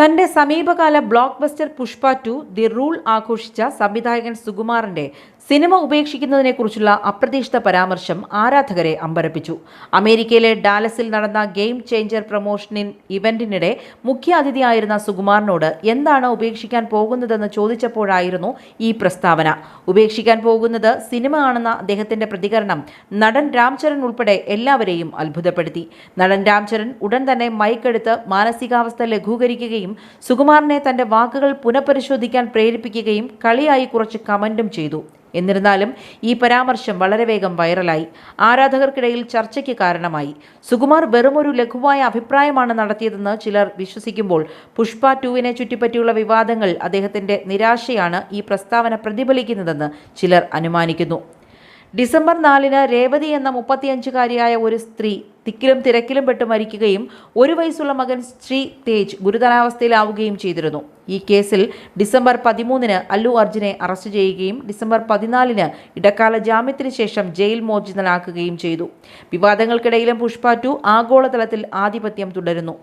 തന്റെ സമീപകാല blockbuster Pushpa two the rule ആഘോഷിച്ച സംവിധായകൻ സുകുമാറിന്റെ സിനിമ ഉപേക്ഷിക്കുന്നതിനെക്കുറിച്ചുള്ള അപ്രതീക്ഷിത പരാമർശം ആരാധകരെ അമ്പരപ്പിച്ചു. അമേരിക്കയിലെ ഡാലസിൽ നടന്ന ഗെയിം ചേഞ്ചർ പ്രൊമോഷനിൻ ഇവന്റിനിടെ മുഖ്യ അതിഥിയായിരുന്ന സുകുമാറിനോട് എന്താണ് ഉപേക്ഷിക്കാൻ പോകുന്നതെന്ന് ചോദിച്ചപ്പോഴായിരുന്നു ഈ പ്രസ്താവന. ഉപേക്ഷിക്കാൻ പോകുന്നത് സിനിമ ആണെന്ന അദ്ദേഹത്തിന്റെ പ്രതികരണം നടൻ രാംചരൺ ഉൾപ്പെടെ എല്ലാവരെയും അത്ഭുതപ്പെടുത്തി. നടൻ രാംചരൺ ഉടൻ തന്നെ മൈക്കെടുത്ത് മാനസികാവസ്ഥ ലഘൂകരിക്കുകയും സുകുമാറിനെ തന്റെ വാക്കുകൾ പുനഃപരിശോധിക്കാൻ പ്രേരിപ്പിക്കുകയും കളിയായി കുറച്ച് കമന്റും ചെയ്തു. എന്നിരുന്നാലും ഈ പരാമർശം വളരെ വേഗം വൈറലായി. ആരാധകർക്കിടയിൽ ചർച്ചയ്ക്ക് കാരണമായി. സുകുമാർ വെറുമൊരു ലഘുവായ അഭിപ്രായമാണ് നടത്തിയതെന്ന് ചിലർ വിശ്വസിക്കുമ്പോൾ പുഷ്പ ടുവിനെ ചുറ്റിപ്പറ്റിയുള്ള വിവാദങ്ങൾ അദ്ദേഹത്തിന്റെ നിരാശയാണ് ഈ പ്രസ്താവന പ്രതിഫലിക്കുന്നതെന്ന് ചിലർ അനുമാനിക്കുന്നു. ഡിസംബർ നാലിന് രേവതി എന്ന മുപ്പത്തിയഞ്ചുകാരിയായ ഒരു സ്ത്രീ തിക്കിലും തിരക്കിലും പെട്ട് മരിക്കുകയും ഒരു വയസ്സുള്ള മകൻ ശ്രീ തേജ് ഗുരുതരാവസ്ഥയിലാവുകയും ചെയ്തിരുന്നു. ഈ കേസിൽ ഡിസംബർ പതിമൂന്നിന് അല്ലു അർജുനെ അറസ്റ്റ് ചെയ്യുകയും ഡിസംബർ പതിനാലിന് ഇടക്കാല ജാമ്യത്തിന് ശേഷം ജയിൽ മോചിതനാക്കുകയും ചെയ്തു. വിവാദങ്ങൾക്കിടയിലും പുഷ്പ ടു ആഗോളതലത്തിൽ ആധിപത്യം തുടരുന്നു.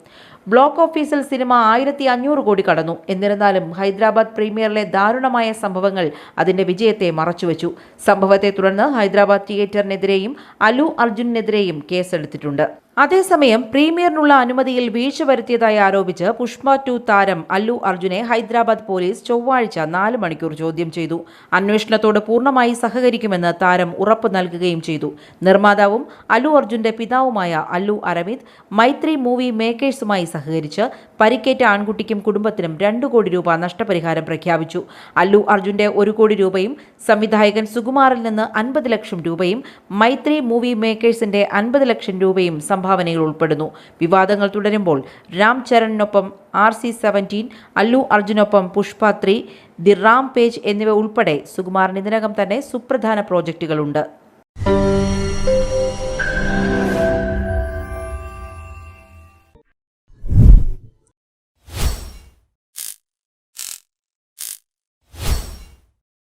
ബ്ലോക്ക് ഓഫീസിൽ സിനിമ ആയിരത്തി അഞ്ഞൂറ് കോടി കടന്നു. എന്നിരുന്നാലും ഹൈദരാബാദ് പ്രീമിയറിലെ ദാരുണമായ സംഭവങ്ങൾ അതിന്റെ വിജയത്തെ മറച്ചുവെച്ചു. സംഭവത്തെ തുടർന്ന് ഹൈദരാബാദ് തിയേറ്ററിനെതിരെയും അലു അർജുനെതിരെയും കേസെടുത്തിട്ടുണ്ട്. അതേസമയം പ്രീമിയറിനുള്ള അനുമതിയിൽ വീഴ്ച വരുത്തിയതായി ആരോപിച്ച് പുഷ്പ ടു താരം അല്ലു അർജുനെ ഹൈദരാബാദ് പോലീസ് ചൊവ്വാഴ്ച നാല് മണിക്കൂർ ചോദ്യം ചെയ്തു. അന്വേഷണത്തോട് പൂർണമായി സഹകരിക്കുമെന്ന് താരം ഉറപ്പ് നൽകുകയും ചെയ്തു. നിർമ്മാതാവും അല്ലു അർജുന്റെ പിതാവുമായ അല്ലു അരവിന്ദ് മൈത്രി മൂവി മേക്കേഴ്സുമായി സഹകരിച്ച് പരിക്കേറ്റ ആൺകുട്ടിക്കും കുടുംബത്തിനും രണ്ടു കോടി രൂപ നഷ്ടപരിഹാരം പ്രഖ്യാപിച്ചു. അല്ലു അർജുന്റെ ഒരു കോടി രൂപയും സംവിധായകൻ സുകുമാറിൽ നിന്ന് അൻപത് ലക്ഷം രൂപയും മൈത്രി മൂവി മേക്കേഴ്സിന്റെ അൻപത് ലക്ഷം രൂപയും സംഭാവനയിൽ ഉൾപ്പെടുന്നു. വിവാദങ്ങൾ തുടരുമ്പോൾ രാം ചരണിനൊപ്പം ആർ സി സെവന്റീൻ അല്ലു അർജുനൊപ്പം പുഷ്പ ദി റാം പേജ് എന്നിവ ഉൾപ്പെടെ സുകുമാറിന് ഇതിനകം തന്നെ സുപ്രധാന പ്രോജക്റ്റുകളുണ്ട്